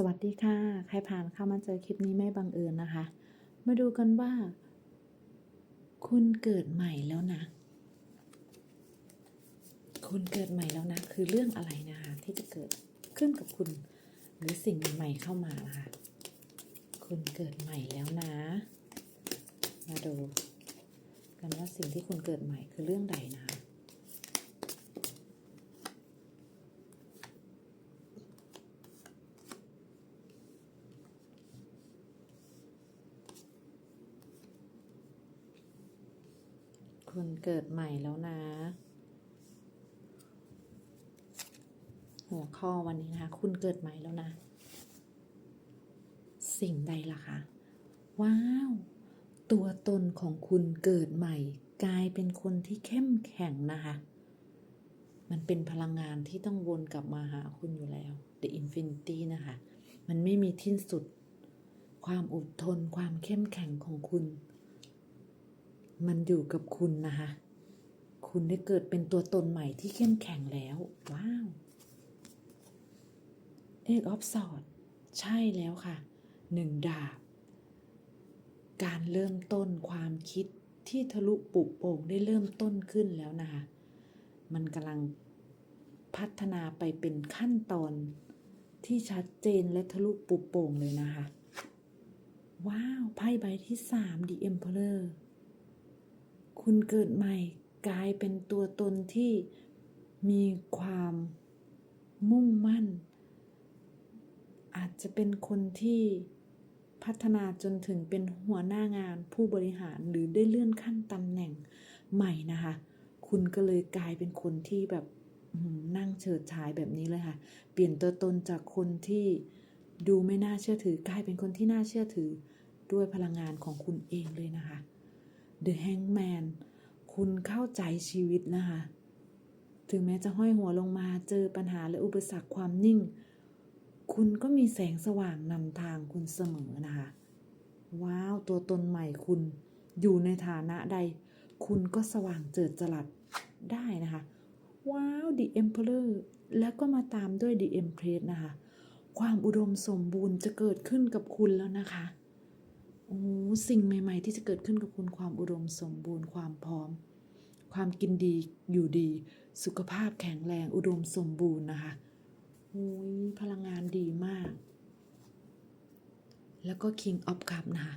สวัสดีค่ะ ใครผ่านเข้ามาเจอคลิปนี้ไม่บังเอิญนะคะ มาดูกันว่า คุณเกิดใหม่แล้วนะ คุณเกิดใหม่แล้วนะ คือเรื่องอะไรนะคะที่จะเกิดขึ้นกับคุณ หรือสิ่งใหม่เข้ามานะคะ คุณเกิดใหม่แล้วนะ มาดูกันว่าสิ่งที่คุณเกิดใหม่คือเรื่องใดนะ คุณเกิดใหม่แล้วนะ หัวข้อวันนี้นะคะ คุณเกิดใหม่แล้วนะ สิ่งใดล่ะคะ ว้าว ตัวตนของคุณเกิดใหม่ กลายเป็นคนที่เข้มแข็งนะคะ มันเป็นพลังงานที่ต้องวนกลับมาหาคุณอยู่แล้ว The Infinity นะคะ มันไม่มีที่สุด ความอดทนความเข้มแข็งของคุณ มันอยู่กับคุณนะคะ คุณได้เกิดเป็นตัวตนใหม่ที่เข้มแข็งแล้ว ว้าวเอกออฟสอดใช่แล้วค่ะหนึ่งดาบ การเริ่มต้นความคิดที่ทะลุปุโป่งได้เริ่มต้นขึ้นแล้วนะคะ มันกำลังพัฒนาไปเป็นขั้นตอนที่ชัดเจนและทะลุปุโป่งเลยนะคะ ว้าว ไพ่ใบที่สาม The Emperor คุณเกิดใหม่กลายเป็นตัวตนที่มีความมุ่งมั่น อาจจะเป็นคนที่พัฒนาจนถึงเป็นหัวหน้างานผู้บริหารหรือได้เลื่อนขั้นตำแหน่งใหม่นะคะ คุณก็เลยกลายเป็นคนที่แบบนั่งเฉิดฉายแบบนี้เลยค่ะ เปลี่ยนตัวตนจากคนที่ดูไม่น่าเชื่อถือกลายเป็นคนที่น่าเชื่อถือด้วยพลังงานของคุณเองเลยนะคะ The Hangman คุณเข้าใจชีวิตนะคะ ถึงแม้จะห้อยหัวลงมาเจอปัญหาและอุปสรรคความนิ่ง คุณก็มีแสงสว่างนำทางคุณเสมอนะคะ ว้าว ตัวตนใหม่คุณอยู่ในฐานะใด คุณก็สว่างเจิดจรัสได้นะคะ ว้าว The Emperor แล้วก็มาตามด้วย The Empress นะคะ ความอุดมสมบูรณ์จะเกิดขึ้นกับคุณแล้วนะคะ โอ้สิ่งใหม่ ๆ ที่จะเกิดขึ้นกับคุณความอุดมสมบูรณ์ความพร้อม ความกินดีอยู่ดี สุขภาพแข็งแรงอุดมสมบูรณ์นะคะโอ้ยพลังงานดีมาก แล้วก็ King of Cup นะคะ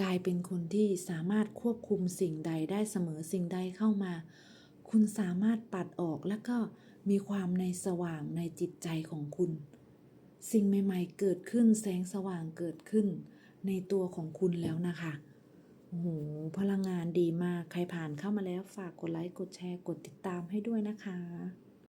กลายเป็นคนที่สามารถควบคุมสิ่งใดได้เสมอสิ่งใดเข้ามา คุณสามารถปัดออกแล้วก็มีความในสว่างในจิตใจของคุณ สิ่งใหม่ ๆ เกิดขึ้นแสงสว่างเกิดขึ้น ในตัวของคุณแล้วนะคะโอ้โหพลังงานดีมาก ใครผ่านเข้ามาแล้วฝากกดไลค์ กดแชร์ กดติดตามให้ด้วยนะคะ